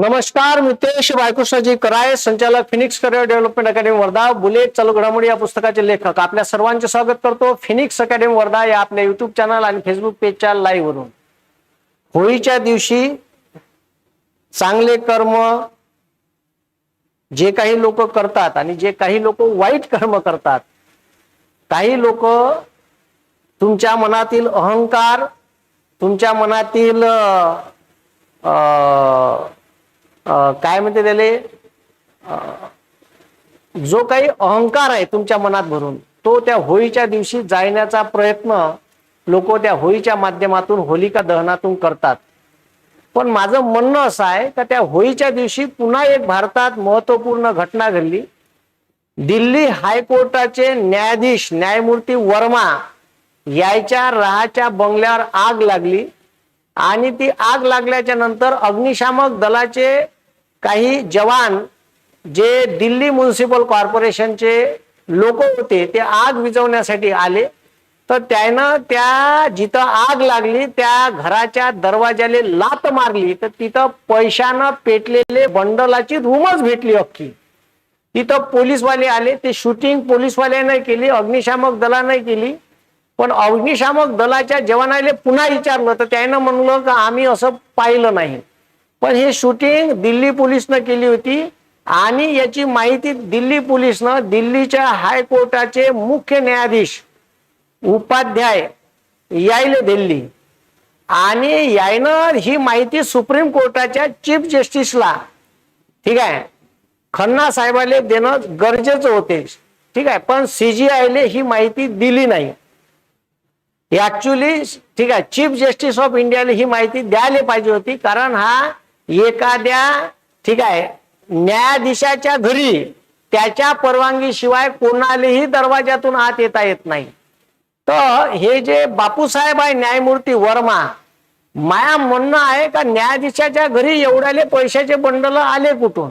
नमस्कार मितेश बायकृष्णजी कराय संचालक Phoenix career development academy Wardha bullet चालू घडामोडी या पुस्तकाचे लेखक. आपल्या सर्वांचे स्वागत करतो फिनिक्स अकॅडमी वर्धा या आपल्या युट्यूब चॅनल आणि फेसबुक पेजच्या लाईव्ह वरून. होळीच्या दिवशी चांगले कर्म जे काही लोक करतात आणि जे काही लोक वाईट कर्म करतात काही लोक तुमच्या मनातील अहंकार तुमच्या मनातील अं, काय म्हणते त्याले? जो काही अहंकार आहे तुमच्या मनात भरून तो त्या होळीच्या दिवशी जाळण्याचा प्रयत्न लोक त्या होळीच्या माध्यमातून होलिका दहनातून करतात. पण माझं म्हणणं असं आहे का त्या होळीच्या दिवशी पुन्हा एक भारतात महत्त्वपूर्ण घटना घडली. दिल्ली हायकोर्टाचे न्यायाधीश न्यायमूर्ती वर्मा यायच्या राहाच्या बंगल्यावर आग लागली. आणि ती आग लागल्याच्या नंतर अग्निशामक दलाचे काही जवान जे दिल्ली म्युन्सिपल कॉर्पोरेशनचे लोक होते ते आग विझवण्यासाठी आले. तर त्यानं त्या जिथं आग लागली त्या घराच्या दरवाजाले लात मारली. तर तिथं पैशानं पेटलेले बंडलाची रूमच भेटली अख्खी. तिथं पोलीसवाले आले. ते शूटिंग पोलीसवाल्याने केली अग्निशामक दलाने केली. पण अग्निशामक दलाच्या जवानाले पुन्हा विचारलं तर त्यानं म्हणलं का आम्ही असं पाहिलं नाही. पण हे शूटिंग दिल्ली पोलिसनं केली होती आणि याची माहिती दिल्ली पोलिसनं दिल्लीच्या हायकोर्टाचे मुख्य न्यायाधीश उपाध्याय यायले दिल्ली. आणि यायनं ही माहिती सुप्रीम कोर्टाच्या चीफ जस्टिसला ठीक आहे खन्ना साहेबाले देणं गरजेचं होते. ठीक आहे पण सीजीआयले ही माहिती दिली नाही. ऍक्च्युली ठीक आहे चीफ जस्टिस ऑफ इंडियाला ही माहिती द्यायला पाहिजे होती कारण हा एखाद्या ठीक आहे न्यायाधीशाच्या घरी त्याच्या परवानगीशिवाय कोणालाही दरवाजातून आत येता येत नाही. तर हे जे बापूसाहेब आहे न्यायमूर्ती वर्मा माया म्हणणं आहे का न्यायाधीशाच्या घरी एवढ्याले पैशाचे बंडल आले कुठून?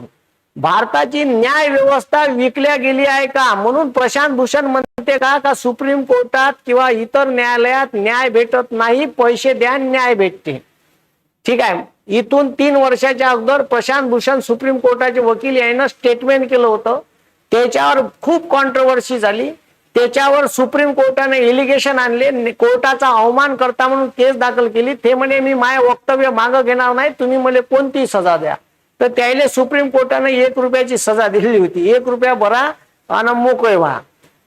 भारताची न्याय व्यवस्था विकल्या गेली आहे का? म्हणून प्रशांत भूषण म्हणते का का सुप्रीम कोर्टात किंवा इतर न्यायालयात न्याय भेटत नाही पैसे द्या न्याय भेटते ठीक आहे. इथून तीन वर्षाच्या अगोदर प्रशांत भूषण सुप्रीम कोर्टाचे वकील यांना स्टेटमेंट केलं होतं. त्याच्यावर खूप कॉन्ट्रोवर्सी झाली. त्याच्यावर सुप्रीम कोर्टाने एलिगेशन आणले. कोर्टाचा अवमान करता म्हणून केस दाखल केली. ते म्हणे मी माय वक्तव्य मागं घेणार नाही. तुम्ही मला कोणतीही सजा द्या. तर त्याला सुप्रीम कोर्टाने एक रुपयाची सजा दिलेली होती. एक रुपया भरा आणि मोकळे व्हा.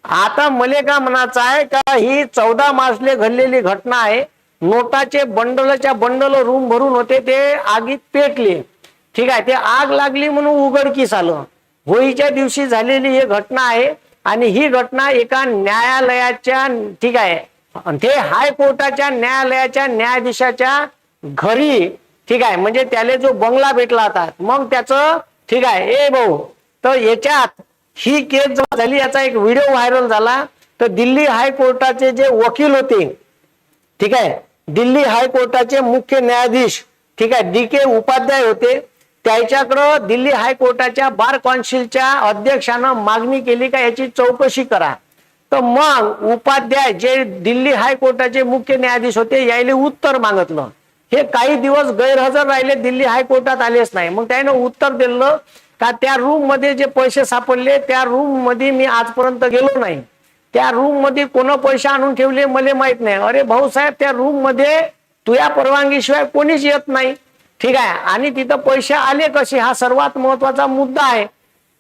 आता मले का म्हणायचं आहे का ही चौदा मार्चले घडलेली घटना आहे. नोटाचे बंडलच्या बंडल रूम भरून होते ते आगीत पेटले. ठीक आहे ते आग लागली म्हणून उघडकीस आलं. होळीच्या दिवशी झालेली ही घटना आहे आणि ही घटना एका न्यायालयाच्या ठीक आहे आणि ते हायकोर्टाच्या न्यायालयाच्या न्यायाधीशाच्या घरी ठीक आहे म्हणजे त्याला जो बंगला भेटला होता मग त्याचं ठीक आहे ए भाऊ तर याच्यात ही केस झाली याचा एक व्हिडिओ व्हायरल झाला. तर दिल्ली हायकोर्टाचे जे वकील होते ठीक आहे दिल्ली हायकोर्टाचे मुख्य न्यायाधीश ठीक आहे डी के उपाध्याय होते. त्याच्याकडं दिल्ली हायकोर्टाच्या बार कौन्सिलच्या अध्यक्षानं मागणी केली का याची चौकशी करा. तर मग उपाध्याय जे दिल्ली हायकोर्टाचे मुख्य न्यायाधीश होते यायले उत्तर मागितलं. हे काही दिवस गैरहजर राहिले दिल्ली हायकोर्टात आलेच नाही. मग त्यानं उत्तर दिलं का त्या रूममध्ये जे पैसे सापडले त्या रूममध्ये मी आजपर्यंत गेलो नाही. त्या रूममध्ये कोण पैसे आणून ठेवले मला माहीत नाही. अरे भाऊसाहेब त्या रूममध्ये तुझ्या परवानगीशिवाय कोणीच येत नाही. ठीक आहे? आणि तिथं पैसे आले कसे? हा सर्वात महत्त्वाचा मुद्दा आहे.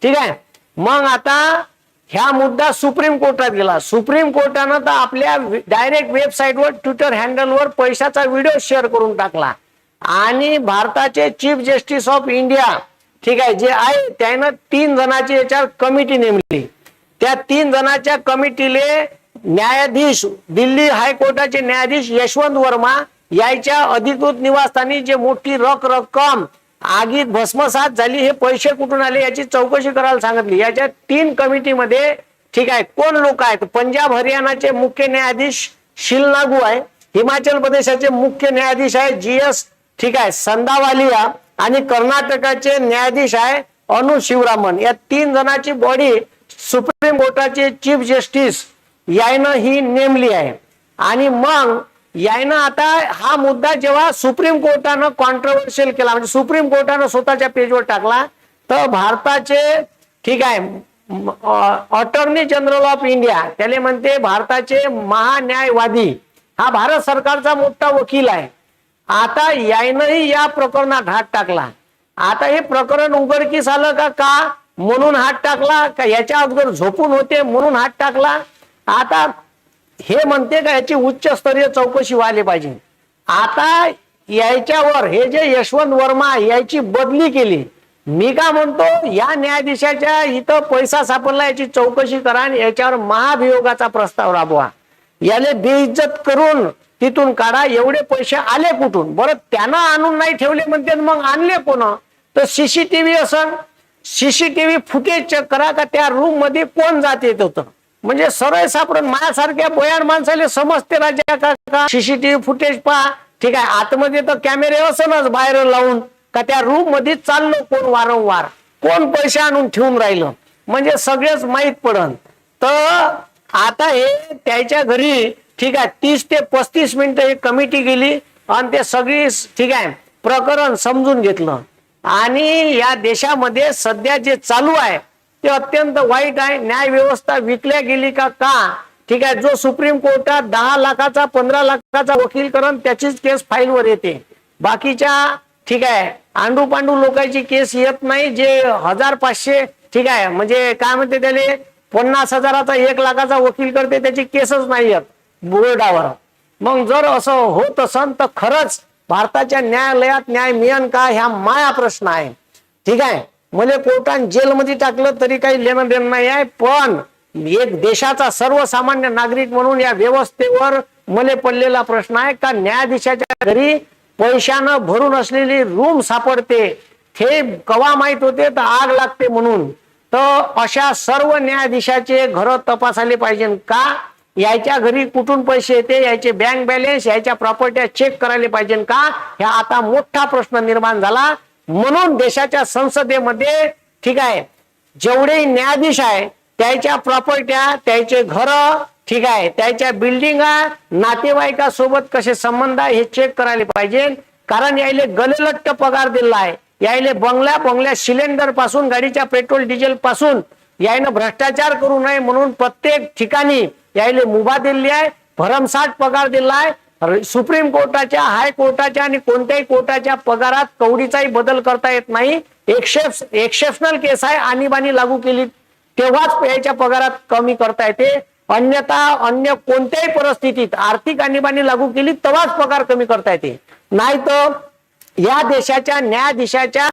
ठीक आहे? मग आता ह्या मुद्दा सुप्रीम कोर्टात गेला. सुप्रीम कोर्टानं तर आपल्या डायरेक्ट वेबसाईटवर ट्विटर हँडलवर पैशाचा व्हिडिओ शेअर करून टाकला. आणि भारताचे चीफ जस्टिस ऑफ इंडिया ठीक आहे जे आहे त्यानं तीन जणांची याच्यावर कमिटी नेमली. त्या तीन जणांच्या कमिटीले न्यायाधीश दिल्ली हायकोर्टाचे न्यायाधीश यशवंत वर्मा याच्या अधिकृत निवासस्थानी जे मोठी रक रक्कम आगीत भस्मसात झाली हे पैसे कुठून आले याची चौकशी करायला सांगितली. याच्या तीन कमिटीमध्ये ठीक आहे कोण लोक आहेत? पंजाब हरियाणाचे मुख्य न्यायाधीश शिलनागू आहे हिमाचल प्रदेशाचे मुख्य न्यायाधीश आहे जी एस ठीक आहे संदावालिया आणि कर्नाटकाचे न्यायाधीश आहे अनु शिवरामन. या तीन जणांची बॉडी सुप्रीम कोर्टाचे चीफ जस्टिस यायनं ही नेमली आहे. आणि मग यायनं आता हा मुद्दा जेव्हा सुप्रीम कोर्टानं कॉन्ट्रोवर्शियल केला म्हणजे सुप्रीम कोर्टानं स्वतःच्या पेजवर टाकला तर भारताचे ठीक आहे अटॉर्नी जनरल ऑफ इंडिया त्याने म्हणते भारताचे महान्यायवादी हा भारत सरकारचा मोठा वकील आहे. आता यायनंही या प्रकरणात हात टाकला. आता हे प्रकरण उघडकीस आलं का का म्हणून हात टाकला का याच्या अगोदर झोपून होते म्हणून हात टाकला. आता हे म्हणते का याची उच्च स्तरीय चौकशी व्हायला पाहिजे. आता याच्यावर हे जे यशवंत वर्मा याची बदली केली. मी का म्हणतो या न्यायाधीशाच्या इथं पैसा सापडला याची चौकशी करा आणि याच्यावर महाभियोगाचा प्रस्ताव राबवा. याले बेइज्जत करून तिथून काढा एवढे पैसे आले कुठून? बरं त्यांना आणून नाही ठेवले म्हणते मग आणले कोण? तर सीसीटीव्ही असन सीसीटीव्ही फुटेज चेक करा का त्या रूममध्ये कोण जात येत होतं? म्हणजे सरळ सापडून माझ्यासारख्या बोयाड माणसाला समजते राजा का सीसीटीव्ही फुटेज पहा. ठीक आहे आतमध्ये तर कॅमेरे असेलच बाहेर लावून. का त्या रूममध्ये चाललो कोण वारंवार? कोण पैसे आणून ठेवून राहिलं? म्हणजे सगळेच माहीत पडन. तर आता हे त्याच्या घरी ठीक आहे तीस ते पस्तीस मिनिटं ही कमिटी गेली आणि ते सगळी ठीक आहे प्रकरण समजून घेतलं. आणि या देशामध्ये सध्या जे चालू आहे ते अत्यंत वाईट आहे. न्याय व्यवस्था विकल्या गेली का का? ठीक आहे जो सुप्रीम कोर्टात दहा लाखाचा पंधरा लाखाचा वकील करण त्याचीच केस फाईलवर येते. बाकीच्या ठीक आहे आंडू पांडू लोकांची केस येत नाही जे हजार पाचशे ठीक आहे म्हणजे काय म्हणते त्याने पन्नास हजाराचा एक लाखाचा वकील करते त्याची केसच नाही येत बोर्डावर. मग जर असं होत असन तर खरंच भारताच्या न्यायालयात न्याय मिळन का ह्या माया प्रश्न आहे. ठीक आहे मला कोर्टात जेलमध्ये टाकलं तरी काही लेणं देणं नाही आहे पण एक देशाचा सर्वसामान्य नागरिक म्हणून या व्यवस्थेवर मले पडलेला प्रश्न आहे का न्यायाधीशाच्या घरी पैशानं भरून असलेली रूम सापडते हे कवा माहीत होते? तर आग लागते म्हणून. तर अशा सर्व न्यायाधीशाचे घर तपासायला पाहिजे का? याच्या घरी कुठून पैसे येते? याचे बँक बॅलेन्स याच्या प्रॉपर्ट्या चेक करायला पाहिजे का? ह्या आता मोठा प्रश्न निर्माण झाला. म्हणून देशाच्या संसदेमध्ये ठीक आहे जेवढे न्यायाधीश आहे त्याच्या प्रॉपर्ट्या त्याचे घर ठीक आहे त्याच्या बिल्डिंगा नातेवाईकासोबत कसे संबंध आहे हे चेक करायला पाहिजे. कारण यायले गललट्ट पगार दिला आहे. यायले बंगल्या बंगल्या सिलेंडरपासून गाडीच्या पेट्रोल डिझेल पासून यायनं भ्रष्टाचार करू नये म्हणून प्रत्येक ठिकाणी यायले मुभा दिली आहे भरमसाठ पगार दिला आहे. सुप्रीम कोर्टाच्या हायकोर्टाच्या आणि कोणत्याही कोर्टाच्या पगारात कवडीचाही बदल करता येत नाही. एक्सेप एक्सेप्शनल केस आहे आणीबाणी लागू केली तेव्हाच याच्या पगारात कमी करता येते. अन्यथा अन्य कोणत्याही परिस्थितीत आर्थिक आणीबाणी लागू केली तेव्हाच पगार कमी करता येते. नाही तर या देशाच्या न्यायाधीशाच्या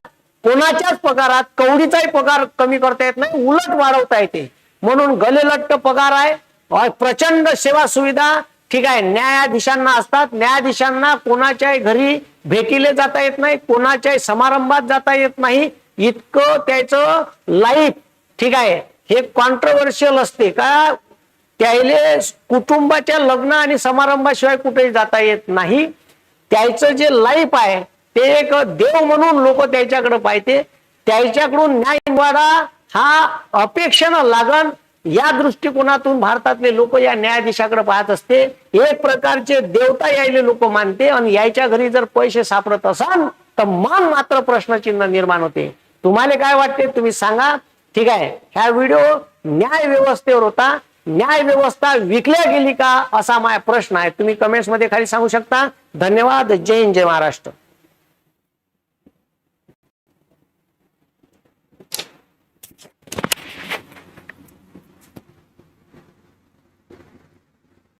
कोणाच्याच पगारात कवडीचाही पगार कमी करता येत नाही उलट वाढवता येते. म्हणून गलेलट्ट पगार आहे प्रचंड सेवा सुविधा ठीक आहे न्यायाधीशांना असतात न्यायाधीशांना कोणाच्याही घरी भेटीले जाता येत नाही कोणाच्याही समारंभात जाता येत नाही इतकं त्याचं लाईफ ठीक आहे हे कॉन्ट्रोवर्शियल असते का? त्याले कुटुंबाच्या लग्न आणि समारंभाशिवाय कुठेही जाता येत नाही. त्याचं जे लाईफ आहे ते एक देव म्हणून लोक त्याच्याकडे पाहते. त्याच्याकडून न्याय हा अपेक्षेनं लागन या दृष्टिकोनातून भारतातले लोक या न्यायाधीशाकडे पाहत असते एक प्रकारचे देवता यायले लोक मानते आणि यायच्या घरी जर पैसे सापडत असाल तर मन मात्र प्रश्नचिन्ह निर्माण होते. तुम्हाला काय वाटते? तुम्ही सांगा. ठीक आहे. ह्या व्हिडिओ न्याय व्यवस्थेवर होता. न्याय व्यवस्था विकल्या गेली का? असा माझा प्रश्न आहे. तुम्ही कमेंट्समध्ये खाली सांगू शकता. धन्यवाद. जय हिंद जय महाराष्ट्र.